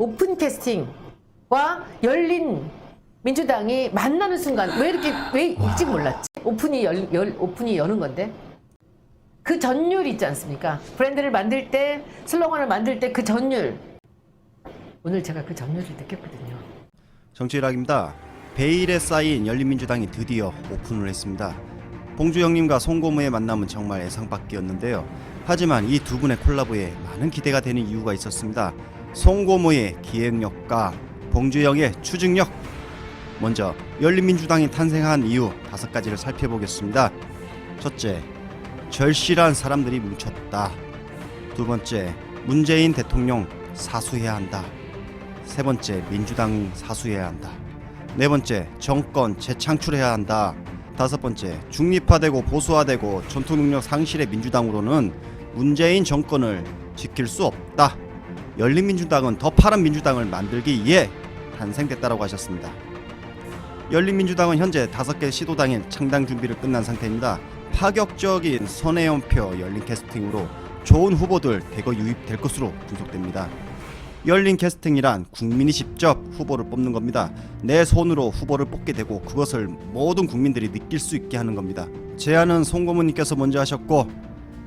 오픈 캐스팅과 열린 민주당이 만나는 순간 왜 이렇게 왜 일찍 몰랐지? 오픈이 열, 열 오픈이 여는 건데 그 전율 있지 않습니까? 브랜드를 만들 때 슬로건을 만들 때 그 전율 오늘 제가 그 전율을 느꼈거든요. 정치일학입니다. 베일에 쌓인 열린민주당이 드디어 오픈을 했습니다. 봉주 형님과 송고무의 만남은 정말 예상 밖이었는데요. 하지만 이 두 분의 콜라보에 많은 기대가 되는 이유가 있었습니다. 송고무의 기획력과 봉주 형의 추진력. 먼저 열린민주당이 탄생한 이유 다섯 가지를 살펴보겠습니다. 첫째, 절실한 사람들이 뭉쳤다. 두 번째, 문재인 대통령 사수해야 한다. 세 번째, 민주당 사수해야 한다. 네 번째, 정권 재창출해야 한다. 다섯 번째, 중립화되고 보수화되고 전투 능력 상실의 민주당으로는 문재인 정권을 지킬 수 없다. 열린민주당은 더 파란 민주당을 만들기 위해 탄생됐다라고 하셨습니다. 열린민주당은 현재 다섯 개 시도당의 창당 준비를 끝난 상태입니다. 파격적인 선혜연표 열린 캐스팅으로 좋은 후보들 대거 유입될 것으로 분석됩니다. 열린 캐스팅이란 국민이 직접 후보를 뽑는 겁니다. 내 손으로 후보를 뽑게 되고 그것을 모든 국민들이 느낄 수 있게 하는 겁니다. 제안은 송고문님께서 먼저 하셨고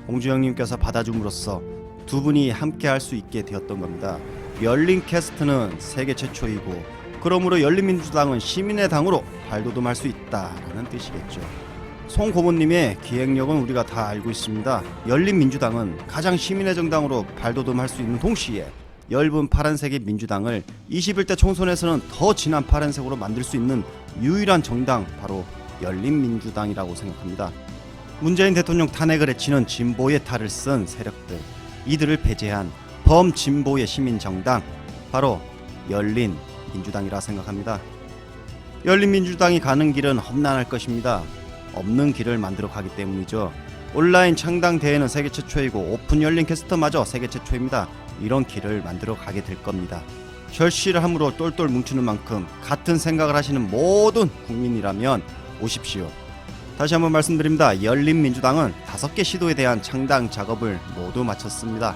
공주영님께서 받아줌으로써 두 분이 함께 할 수 있게 되었던 겁니다. 열린 캐스트는 세계 최초이고 그러므로 열린민주당은 시민의 당으로 발돋움할 수 있다라는 뜻이겠죠. 송 고모님의 기획력은 우리가 다 알고 있습니다. 열린민주당은 가장 시민의 정당으로 발돋움할 수 있는 동시에 엷은 파란색의 민주당을 21대 총선에서는 더 진한 파란색으로 만들 수 있는 유일한 정당 바로 열린민주당이라고 생각합니다. 문재인 대통령 탄핵을 해치는 진보의 탈을 쓴 세력들 이들을 배제한 범진보의 시민정당 바로 열린 민주당이라 생각합니다. 열린 민주당이 가는 길은 험난할 것입니다. 없는 길을 만들어 가기 때문이죠. 온라인 창당 대회는 세계 최초이고 오픈 열린 캐스터마저 세계 최초입니다. 이런 길을 만들어 가게 될 겁니다. 절실함으로 똘똘 뭉치는 만큼 같은 생각을 하시는 모든 국민이라면 오십시오. 다시 한번 말씀드립니다. 열린민주당은 다섯 개 시도에 대한 창당 작업을 모두 마쳤습니다.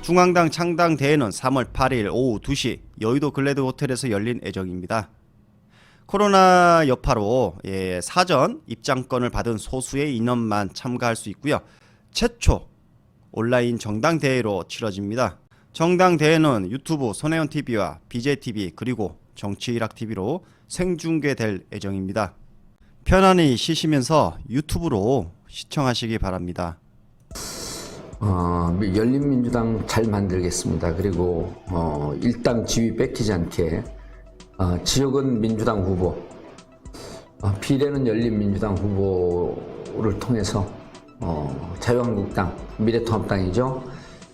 중앙당 창당 대회는 3월 8일 오후 2시 여의도 글래드 호텔에서 열린 예정입니다. 코로나 여파로 예, 사전 입장권을 받은 소수의 인원만 참가할 수 있고요. 최초 온라인 정당 대회로 치러집니다. 정당 대회는 유튜브 손혜원 TV와 BJ TV 그리고 정치일학 TV로 생중계될 예정입니다. 편안히 쉬시면서 유튜브로 시청하시기 바랍니다. 어, 열린민주당 잘 만들겠습니다. 그리고 어, 일당 지위 뺏기지 않게 어, 지역은 민주당 후보, 어, 비례는 열린민주당 후보를 통해서 어, 자유한국당, 미래통합당이죠.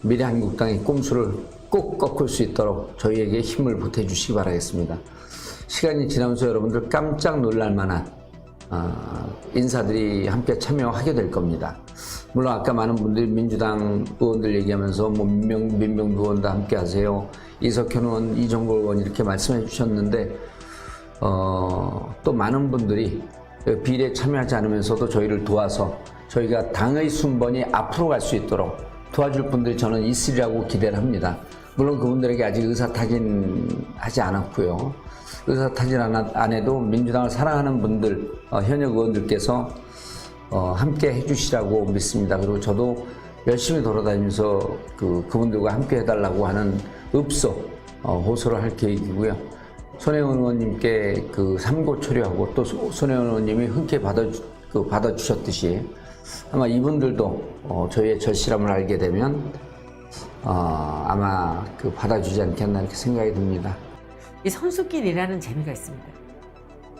미래한국당의 꼼수를 꼭 꺾을 수 있도록 저희에게 힘을 보태주시기 바라겠습니다. 시간이 지나면서 여러분들 깜짝 놀랄 만한 어, 인사들이 함께 참여하게 될 겁니다. 물론 아까 많은 분들이 민주당 의원들 얘기하면서 뭐 민명, 민명두 의원도 함께 하세요. 이석현 의원, 이정골 의원 이렇게 말씀해 주셨는데 어, 또 많은 분들이 비례 참여하지 않으면서도 저희를 도와서 저희가 당의 순번이 앞으로 갈 수 있도록 도와줄 분들이 저는 있으리라고 기대를 합니다. 물론 그분들에게 아직 의사타진 하지 않았고요. 의사타진 안, 해도 민주당을 사랑하는 분들, 어, 현역 의원들께서 어, 함께 해주시라고 믿습니다. 그리고 저도 열심히 돌아다니면서 그, 그분들과 함께 해달라고 하는 읍소, 어, 호소를 할 계획이고요. 손혜원 의원님께 그 삼고 초려하고 또 소- 손혜원 의원님이 흔쾌히 받아, 그 받아주셨듯이 아마 이분들도 어, 저희의 절실함을 알게 되면 어, 아마 그 받아주지 않겠나 이렇게 생각이 듭니다. 이 선수끼리라는 재미가 있습니다.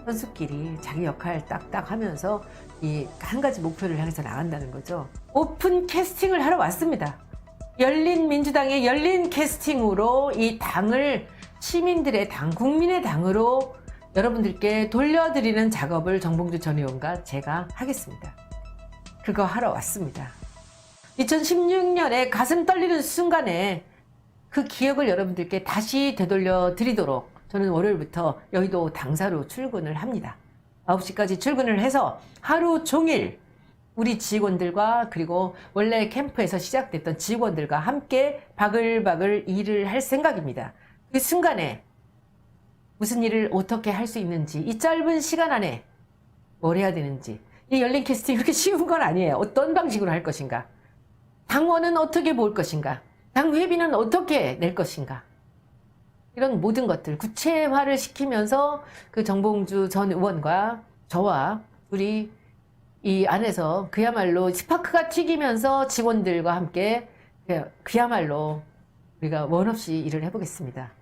선수끼리 자기 역할 딱딱 하면서 이 한 가지 목표를 향해서 나간다는 거죠. 오픈 캐스팅을 하러 왔습니다. 열린 민주당의 열린 캐스팅으로 이 당을 시민들의 당, 국민의 당으로 여러분들께 돌려드리는 작업을 정봉주 전 의원과 제가 하겠습니다. 그거 하러 왔습니다. 2016년에 가슴 떨리는 순간에 그 기억을 여러분들께 다시 되돌려 드리도록 저는 월요일부터 여의도 당사로 출근을 합니다. 9시까지 출근을 해서 하루 종일 우리 직원들과 그리고 원래 캠프에서 시작됐던 직원들과 함께 바글바글 일을 할 생각입니다. 그 순간에 무슨 일을 어떻게 할 수 있는지 이 짧은 시간 안에 뭘 해야 되는지 이 열린 캐스팅 그렇게 쉬운 건 아니에요. 어떤 방식으로 할 것인가? 당원은 어떻게 모을 것인가? 당 회비는 어떻게 낼 것인가? 이런 모든 것들 구체화를 시키면서 그 정봉주 전 의원과 저와 우리 이 안에서 그야말로 스파크가 튀기면서 직원들과 함께 그- 그야말로 우리가 원 없이 일을 해보겠습니다.